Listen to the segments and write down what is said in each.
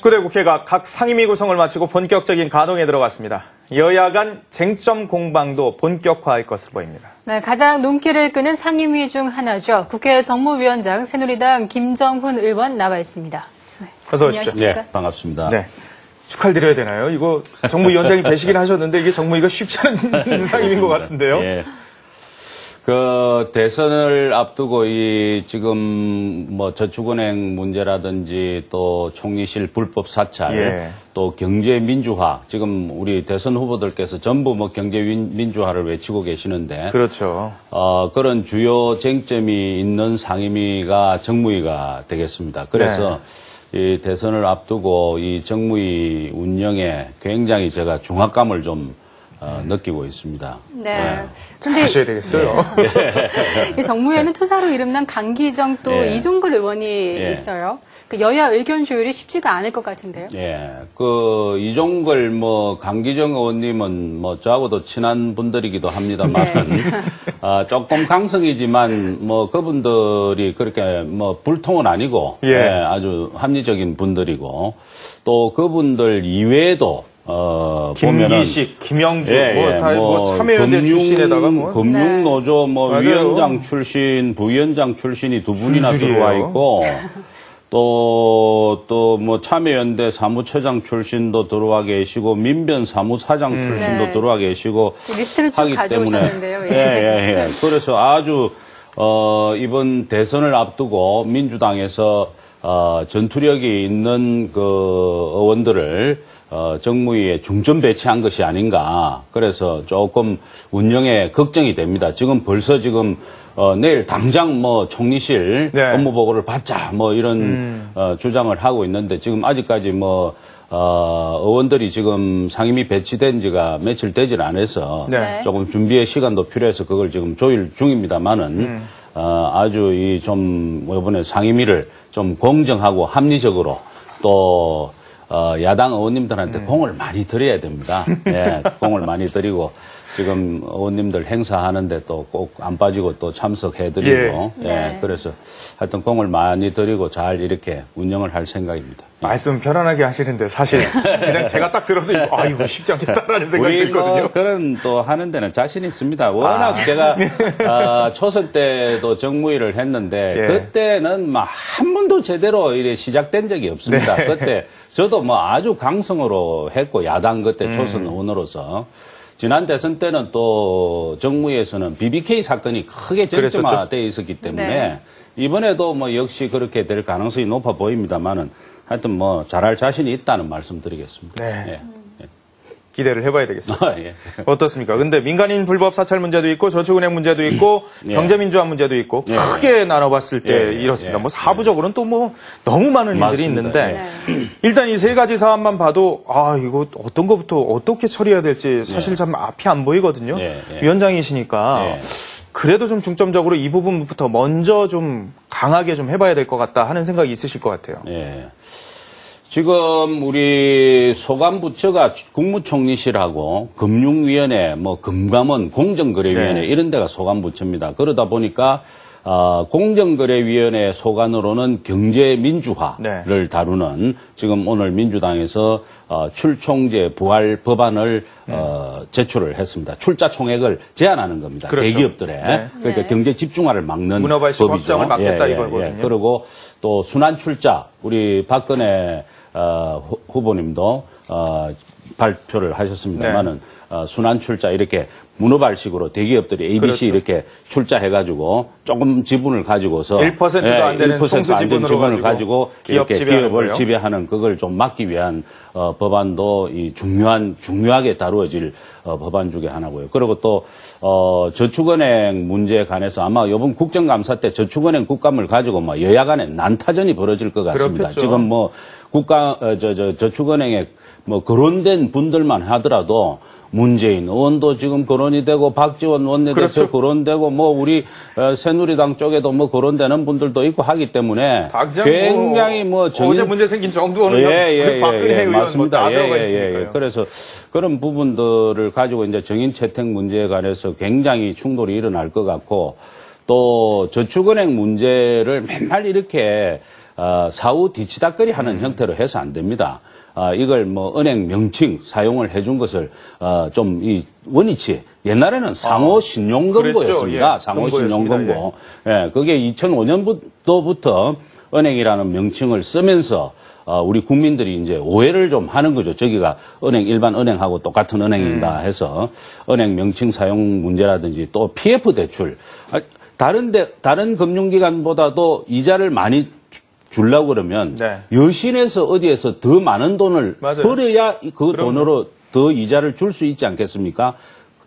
제19대 국회가 각 상임위 구성을 마치고 본격적인 가동에 들어갔습니다. 여야 간 쟁점 공방도 본격화할 것으로 보입니다. 네, 가장 눈길을 끄는 상임위 중 하나죠. 국회 정무위원장 새누리당 김정훈 의원 나와 있습니다. 네, 어서 오십시오. 안녕하십니까? 네, 반갑습니다. 네. 축하드려야 되나요? 이거 정무위원장이 되시긴 하셨는데 이게 정무위가 쉽지 않은 상임인 것 같은데요. 예. 그 대선을 앞두고 이 지금 뭐 저축은행 문제라든지 또 총리실 불법 사찰 예. 또 경제 민주화 지금 우리 대선 후보들께서 전부 뭐 경제 민- 민주화를 외치고 계시는데 그렇죠. 어, 그런 주요 쟁점이 있는 상임위가 정무위가 되겠습니다. 그래서 이 대선을 앞두고 이 정무위 운영에 굉장히 제가 중압감을 좀 어, 느끼고 있습니다. 네. 근데 하셔야 되겠어요. 이 정무에는 투사로 이름난 강기정 또 예. 이종걸 의원이 예. 있어요. 그 여야 의견 조율이 쉽지가 않을 것 같은데요. 예, 그 이종걸 뭐 강기정 의원님은 뭐 저하고도 친한 분들이기도 합니다만 아, 조금 강성이지만 뭐 그분들이 그렇게 뭐 불통은 아니고 예. 아주 합리적인 분들이고 또 그분들 이외에도 어 김기식, 김영주, 예, 뭐 예, 다뭐 참여연대 금융- 출신에다가 뭐 금융노조 뭐 맞아요. 위원장 출신, 부위원장 출신이 두 분이나 줄줄이에요. 들어와 있고 또 또 뭐 참여연대 사무처장 출신도 들어와 계시고 민변 사무사장 출신도 네. 들어와 계시고 리스트를 쭉 하기 때문에 가져오셨는데요. 예, 예, 예. 그래서 아주 어 이번 대선을 앞두고 민주당에서 어 전투력이 있는 그 의원들을 어 정무위에 중점 배치한 것이 아닌가. 그래서 조금 운영에 걱정이 됩니다. 지금 벌써 지금 어 내일 당장 뭐 총리실 네. 업무 보고를 받자 뭐 이런 어 주장을 하고 있는데 지금 아직까지 뭐 어, 의원들이 지금 상임위 배치된 지가 며칠 되질 않아서 네. 조금 준비의 시간도 필요해서 그걸 지금 조율 중입니다만은 음. 어, 아주 이 좀 이번에 상임위를 좀 공정하고 합리적으로 또 어, 야당 의원님들한테 음. 공을 많이 드려야 됩니다. 예, 공을 많이 드리고 지금 의원님들 행사하는데 또 꼭 안 빠지고 또 참석해드리고 예. 예, 네. 그래서 하여튼 공을 많이 드리고 잘 이렇게 운영을 할 생각입니다. 말씀 편안하게 하시는데 사실 그냥 제가 딱 들어도 이거, 아 이거 쉽지 않겠다라는 생각이 우리 들거든요. 아. 뭐 그런 또 하는 데는 자신 있습니다. 워낙 제가 아, 초선 때도 정무위를 했는데 예. 그때는 막 한 번도 제대로 이래 시작된 적이 없습니다. 네. 그때 저도 뭐 아주 강성으로 했고 야당 그때 음. 초선 의원으로서 지난 대선 때는 또 정무위에서는 BBK 사건이 크게. 쟁점화돼 있었기 때문에 네. 이번에도 뭐 역시 그렇게 될 가능성이 높아 보입니다만은 하여튼 뭐 잘할 자신이 있다는 말씀 드리겠습니다. 네. 예. 기대를 해봐야 되겠습니다. 아, 예. 어떻습니까? 근데 민간인 불법 사찰 문제도 있고 저축은행 문제도 있고 예. 경제민주화 문제도 있고 예. 크게 나눠봤을 때 예, 예, 이렇습니다. 예. 뭐 사부적으로는 또 뭐 너무 많은 일들이. 있는데 네. 일단 이 세 가지 사안만 봐도 아 이거 어떤 것부터 어떻게 처리해야 될지 사실 예. 참 앞이 안 보이거든요. 위원장이시니까 예. 그래도 좀 중점적으로 이 부분부터 먼저 좀 강하게 좀 해봐야 될 것 같다 하는 생각이 있으실 것 같아요. 예. 지금 우리 소관부처가 국무총리실하고 금융위원회, 뭐 금감원, 공정거래위원회 네. 이런 데가 소관부처입니다. 그러다 보니까 어, 공정거래위원회 소관으로는 경제민주화를 네. 다루는 지금 오늘 민주당에서 어, 출총제 부활 법안을 어, 제출을 했습니다. 출자 총액을 제한하는 겁니다. 그렇죠. 대기업들의 네. 그러니까 네. 경제 집중화를 막는 문어발식 법이죠. 확장을 막겠다 이거거든요. 그리고 또 순환 출자 우리 박근혜 어, 후- 후보님도 어, 발표를 하셨습니다만은 네. 어, 순환 출자 이렇게 문어발식으로 대기업들이 ABC 그렇죠. 이렇게 출자해가지고 조금 지분을 가지고서 1%도 안 되는 1% 송수 안 되는 지분을 가지고 기업 이렇게 기업을? 지배하는 그걸 좀 막기 위한 어, 법안도 이 중요한 중요하게 다루어질 어, 법안 중에 하나고요. 그리고 또 어, 저축은행 문제에 관해서 아마 이번 국정감사 때 저축은행 국감을 가지고 뭐 여야 간에 난타전이 벌어질 것 같습니다. 그렇겠죠. 지금 뭐 국가 어, 저, 저, 저축은행에 뭐 거론된 분들만 하더라도 문재인 의원도 지금 거론이 되고 박지원 원내대표 그렇죠. 거론되고 뭐 우리 어, 새누리당 쪽에도 뭐 거론되는 분들도 있고 하기 때문에 당장 굉장히 뭐 정인- 어제 문제 생긴 정두원은 예, 예, 예, 박근혜 예, 의원 맞습니다. 들어가 예, 예, 있으니까요. 예. 그래서 그런 부분들을 가지고 이제 정인 채택 문제에 관해서 굉장히 충돌이 일어날 것 같고 또 저축은행 문제를 맨날 이렇게 어, 사후 뒤치다거리 하는 음. 형태로 해서 안 됩니다. 아, 이걸 뭐 은행 명칭 사용을 해준 것을 어, 좀 이 원위치 옛날에는 상호 아, 신용금고였습니다. 그랬죠. 예, 상호. 신용금고. 예, 그게 2005년부터부터 은행이라는 명칭을 쓰면서 어, 우리 국민들이 이제 오해를 좀 하는 거죠. 저기가 은행, 일반 은행하고 똑같은 은행인가 음. 해서 은행 명칭 사용 문제라든지 또 PF 대출. 아, 다른 데, 다른 금융기관보다도 이자를 많이 주- 주려고 그러면 네. 여신에서 어디에서 더 많은 돈을 맞아요. 벌어야 이- 그 그럼요. 돈으로 더 이자를 줄 수 있지 않겠습니까?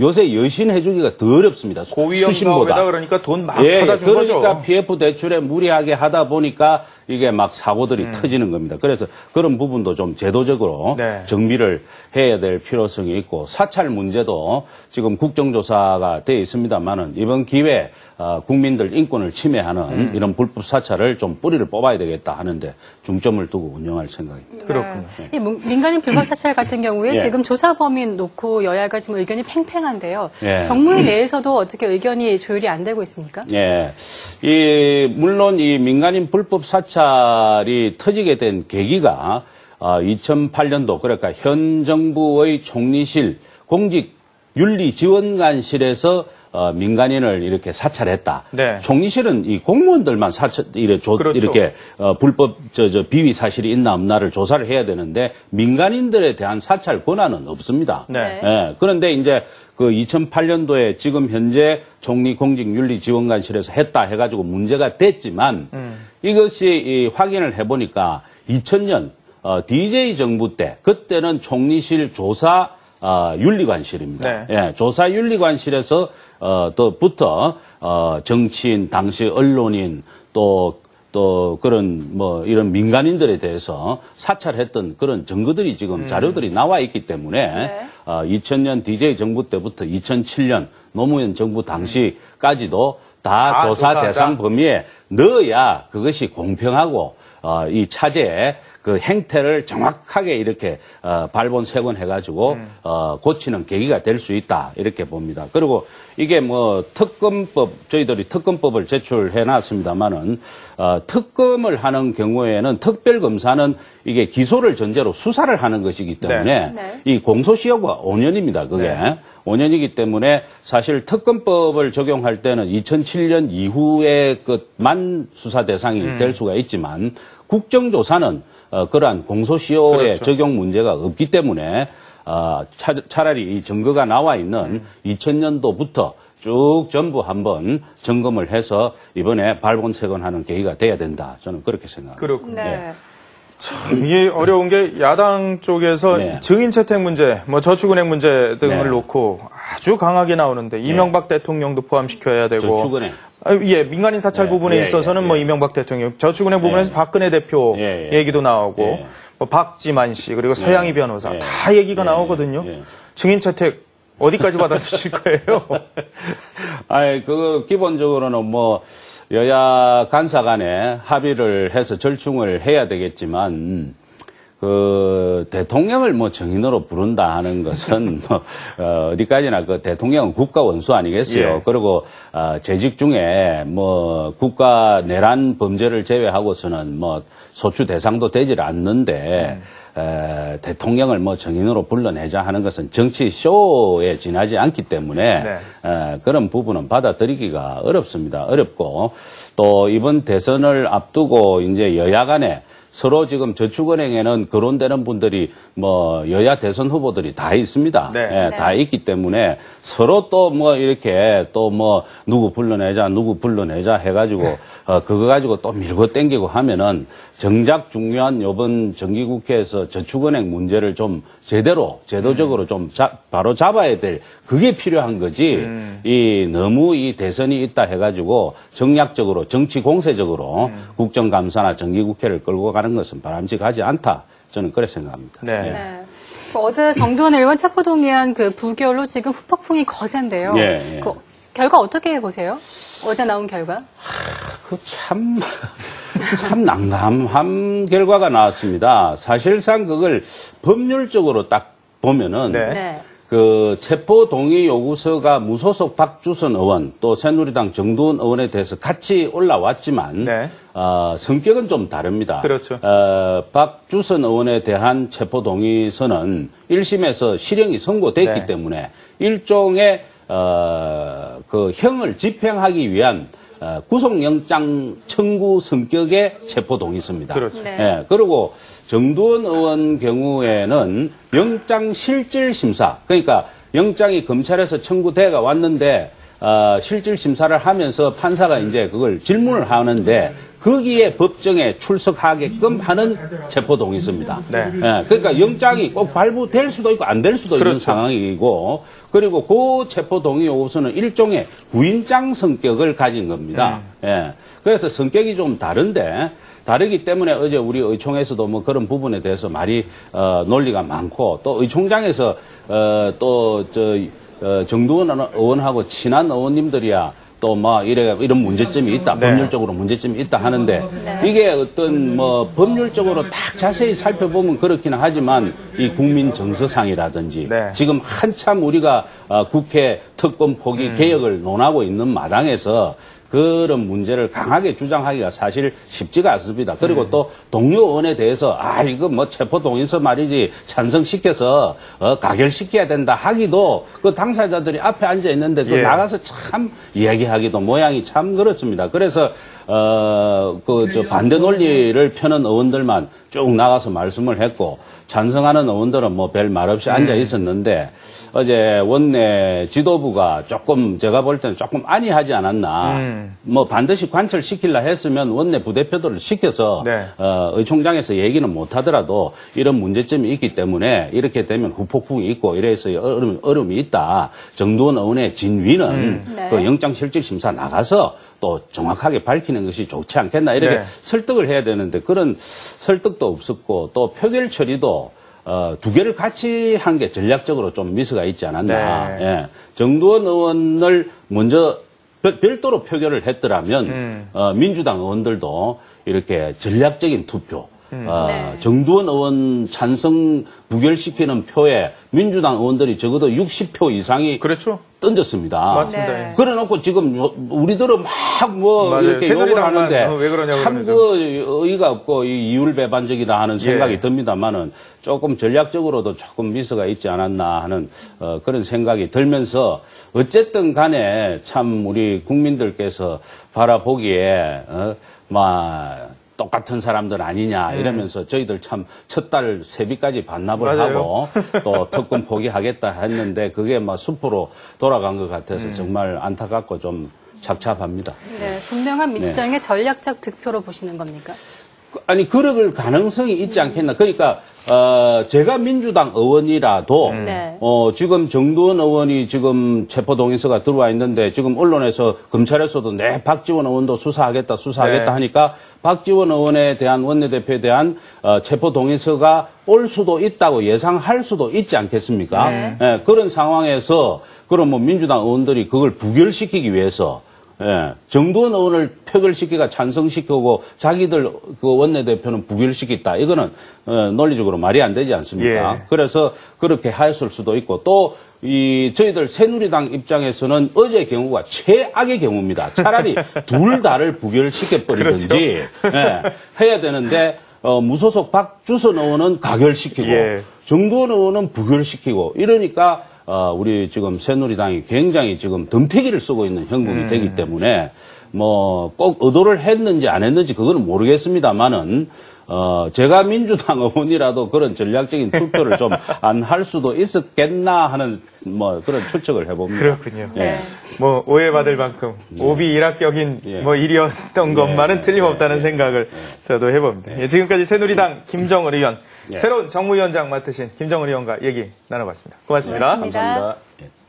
요새 여신 해주기가 더 어렵습니다. 수- 고위험 수신보다. 그러니까 돈막 예, 받아 준 그러니까 거죠. PF 대출에 무리하게 하다 보니까 이게 막 사고들이 음. 터지는 겁니다. 그래서 그런 부분도 좀 제도적으로 네. 정비를 해야 될 필요성이 있고 사찰 문제도 지금 국정조사가 돼 있습니다만은 이번 기회에 어, 국민들 인권을 침해하는 음. 이런 불법 사찰을 좀 뿌리를 뽑아야 되겠다 하는데 중점을 두고 운영할 생각입니다. 그렇군요. 네. 이 문- 민간인 불법 사찰 같은 경우에 예. 지금 조사 범위 놓고 여야가 지금 의견이 팽팽한데요. 예. 정무위 내에서도 어떻게 의견이 조율이 안 되고 있습니까? 예. 이, 물론 이 민간인 불법 사찰 이 터지게 된 계기가 어, 2008년도 그러니까 현 정부의 총리실 공직 윤리 지원관실에서 어, 민간인을 이렇게 사찰했다. 네. 총리실은 이 공무원들만 사찰 이래 조, 그렇죠. 이렇게 어, 불법 저, 저 비위 사실이 있나 없나를 조사를 해야 되는데 민간인들에 대한 사찰 권한은 없습니다. 네. 예, 그런데 이제 그 2008년도에 지금 현재 총리 공직윤리지원관실에서 했다 해가지고 문제가 됐지만 이것이 이 확인을 해보니까 2000년 어, DJ 정부 때 그때는 총리실 조사 어, 윤리관실입니다. 네. 예, 조사 윤리관실에서 어, 또부터 어, 정치인, 당시 언론인 또또 그런 뭐 이런 민간인들에 대해서 사찰했던 그런 증거들이 지금 자료들이 나와 있기 때문에 네. 어, 2000년 DJ 정부 때부터 2007년 노무현 정부 당시까지도 다 다 조사 조사하자. 대상 범위에 넣어야 그것이 공평하고 어, 이 차제의 그 행태를 정확하게 이렇게 어, 발본색원 해가지고 어, 고치는 계기가 될 수 있다 이렇게 봅니다. 그리고 이게 뭐 특검법 저희들이 특검법을 제출해 놨습니다만은 어, 특검을 하는 경우에는 특별 검사는 이게 기소를 전제로 수사를 하는 것이기 때문에 네. 이 공소시효가 5년입니다. 그게 네. 5년이기 때문에 사실 특검법을 적용할 때는 2007년 이후에 그만 수사 대상이 음. 될 수가 있지만 국정조사는 어, 그러한 공소시효의 그렇죠. 적용 문제가 없기 때문에 어, 차, 차라리 이 증거가 나와 있는 음. 2000년도부터 쭉 전부 한번 점검을 해서 이번에 발본색원하는 계기가 돼야 된다. 저는 그렇게 생각합니다. 그렇군요. 네. 이게 어려운 게 야당 쪽에서 네. 증인 채택 문제, 뭐 저축은행 문제 등을 네. 놓고 아주 강하게 나오는데 이명박 대통령도 포함시켜야 되고 저축은행. 아, 예, 민간인 사찰 예, 부분에 예, 있어서는 예, 뭐 예. 이명박 대통령, 저축은행 부분에서 예. 박근혜 대표 예, 예. 얘기도 나오고 예. 뭐 박지만 씨 그리고 서양희 변호사 예. 다 얘기가 예, 나오거든요. 예. 증인 채택 어디까지 받아쓰실 거예요? 아이, 그, 기본적으로는 뭐, 여야 간사 간에 합의를 해서 절충을 해야 되겠지만, 그, 대통령을 뭐 정인으로 부른다 하는 것은, 뭐, 어, 어디까지나 그 대통령은 국가 원수 아니겠어요. 예. 그리고, 어, 재직 중에 뭐, 국가 내란 범죄를 제외하고서는 뭐, 소추 대상도 되질 않는데, 에, 대통령을 뭐 정인으로 불러내자 하는 것은 정치 쇼에 지나지 않기 때문에 네. 에, 그런 부분은 받아들이기가 어렵습니다. 어렵고 또 이번 대선을 앞두고 이제 여야 간에 서로 지금 저축은행에는 거론되는 분들이 뭐 여야 대선 후보들이 다 있습니다. 네. 예, 네. 다 있기 때문에 서로 또 뭐 이렇게 또 뭐 누구 불러내자 누구 불러내자 해가지고 어 그거 가지고 또 밀고 땡기고 하면은 정작 중요한 요번 정기국회에서 저축은행 문제를 좀 제대로 제도적으로 좀 자- 바로 잡아야 될 그게 필요한 거지 이 너무 이 대선이 있다 해가지고 정략적으로 정치 공세적으로 국정감사나 정기국회를 끌고 가는 것은 바람직하지 않다 저는 그렇게 생각합니다. 네. 예. 네. 그 어제 정두원 의원 체포동의안 그 부결로 지금 후폭풍이 거센데요. 예, 예. 그 결과 어떻게 보세요? 어제 나온 결과? 그 참, 참 난감한 결과가 나왔습니다. 사실상 그걸 법률적으로 딱 보면은 네. 네. 그 체포 동의 요구서가 무소속 박주선 의원 또 새누리당 정두원 의원에 대해서 같이 올라왔지만 네. 어, 성격은 좀 다릅니다. 그렇죠. 어, 박주선 의원에 대한 체포 동의서는 1심에서 실형이 선고됐기 네. 때문에 일종의 어, 그 형을 집행하기 위한 어, 구속영장 청구 성격의 체포 동의서입니다. 그렇죠. 네. 예, 그리고 정두원 의원 경우에는 영장 실질 심사, 그러니까 영장이 검찰에서 청구돼가 왔는데 어, 실질 심사를 하면서 판사가 이제 그걸 질문을 하는데 거기에 법정에 출석하게끔 하는 체포 동의서입니다. 네. 예, 그러니까 영장이 꼭 발부될 수도 있고 안 될 수도 있는 그렇죠. 상황이고 그리고 그 체포 동의 요구서는 일종의 구인장 성격을 가진 겁니다. 음. 예. 그래서 성격이 좀 다른데 다르기 때문에 어제 우리 의총에서도 뭐 그런 부분에 대해서 말이 어, 논리가 많고 또 의총장에서 어, 또저 어, 정두원 의원하고 친한 의원님들이야 또뭐 이래 이런 문제점이 있다 네. 법률적으로 문제점이 있다 하는데 이게 어떤 뭐 법률적으로 딱 자세히 살펴보면 그렇기는 하지만 이 국민 정서상이라든지 네. 지금 한참 우리가 어, 국회 특검 포기 음. 개혁을 논하고 있는 마당에서 그런 문제를 강하게 주장하기가 사실 쉽지가 않습니다. 그리고 음. 또 동료 의원에 대해서 아 이거 뭐 체포 동의서 말이지 찬성시켜서 어, 가결시켜야 된다 하기도 그 당사자들이 앞에 앉아 있는데 그 예. 나가서 참 이야기하기도 모양이 참 그렇습니다. 그래서 어그 저 반대 논리를 펴는 의원들만 쭉 나가서 말씀을 했고 찬성하는 의원들은 뭐 별 말 없이 앉아 있었는데 어제 원내 지도부가 조금 제가 볼 때는 조금 안이하지 않았나. 음. 뭐 반드시 관철시키려 했으면 원내 부대표들을 시켜서 네. 어, 의총장에서 얘기는 못 하더라도 이런 문제점이 있기 때문에 이렇게 되면 후폭풍이 있고 이래서 어려움, 어려움이 있다. 정두원 의원의 진위는 네. 그 영장실질심사 나가서 또 정확하게 밝히는 것이 좋지 않겠나 이렇게 네. 설득을 해야 되는데 그런 설득도 없었고 또 표결 처리도 어, 두 개를 같이 한 게 전략적으로 좀 미스가 있지 않았나. 네. 예. 정두원 의원을 먼저 별- 별도로 표결을 했더라면 음. 어, 민주당 의원들도 이렇게 전략적인 투표 어, 네. 정두원 의원 찬성 부결시키는 표에 민주당 의원들이 적어도 60표 이상이 그렇죠. 던졌습니다. 맞습니다. 네. 그래놓고 지금 요- 우리들은 막 뭐. 이렇게 욕을 하는데 어, 왜 그러냐고 참 그러죠. 그 의의가 없고 이 이율배반적이다 하는 생각이 예. 듭니다만은 조금 전략적으로도 조금 미스가 있지 않았나 하는 어, 그런 생각이 들면서 어쨌든 간에 참 우리 국민들께서 바라보기에 어, 막 똑같은 사람들 아니냐 이러면서 저희들 참 첫 달 세비까지 반납을 음. 맞아요. 하고 또 특권 포기하겠다 했는데 그게 막 숲으로 돌아간 것 같아서 음. 정말 안타깝고 좀 착잡합니다. 네, 분명한 민주당의 전략적 득표로 보시는 겁니까? 그- 아니 그럴 가능성이 있지 않겠나. 그러니까 어, 제가 민주당 의원이라도 네. 어, 지금 정두원 의원이 지금 체포 동의서가 들어와 있는데 지금 언론에서 검찰에서도 내 박지원 의원도 수사하겠다 수사하겠다 네. 하니까 박지원 의원에 대한 원내대표에 대한 어, 체포 동의서가 올 수도 있다고 예상할 수도 있지 않겠습니까? 네. 예, 그런 상황에서 그럼 뭐 민주당 의원들이 그걸 부결시키기 위해서 예, 정두원 의원을 표결시키가 찬성시키고 자기들 그 원내대표는 부결시켰다. 이거는 어, 논리적으로 말이 안 되지 않습니까? 예. 그래서 그렇게 하였을 수도 있고 또 이 저희들 새누리당 입장에서는 어제 경우가 최악의 경우입니다. 차라리 둘 다를 부결시켜 버리든지 그렇죠. 예, 해야 되는데 어, 무소속 박주선 의원은 가결시키고 예. 정두원 의원은 부결시키고 이러니까 어, 우리 지금 새누리당이 굉장히 지금 덤태기를 쓰고 있는 형국이 음. 되기 때문에 뭐 꼭 의도를 했는지 안 했는지 그거는 모르겠습니다만은 어, 제가 민주당 의원이라도 그런 전략적인 투표를 좀 안 할 수도 있었겠나 하는 뭐 그런 추측을 해봅니다. 그렇군요. 네. 뭐 오해받을 만큼 오비 일합격인 예. 뭐 일이었던 것만은 틀림없다는 생각을 저도 해봅니다. 예, 지금까지 새누리당 김정은 의원, 예. 새로운 정무위원장 맡으신 김정은 의원과 얘기 나눠봤습니다. 고맙습니다. 고맙습니다. 감사합니다. 예.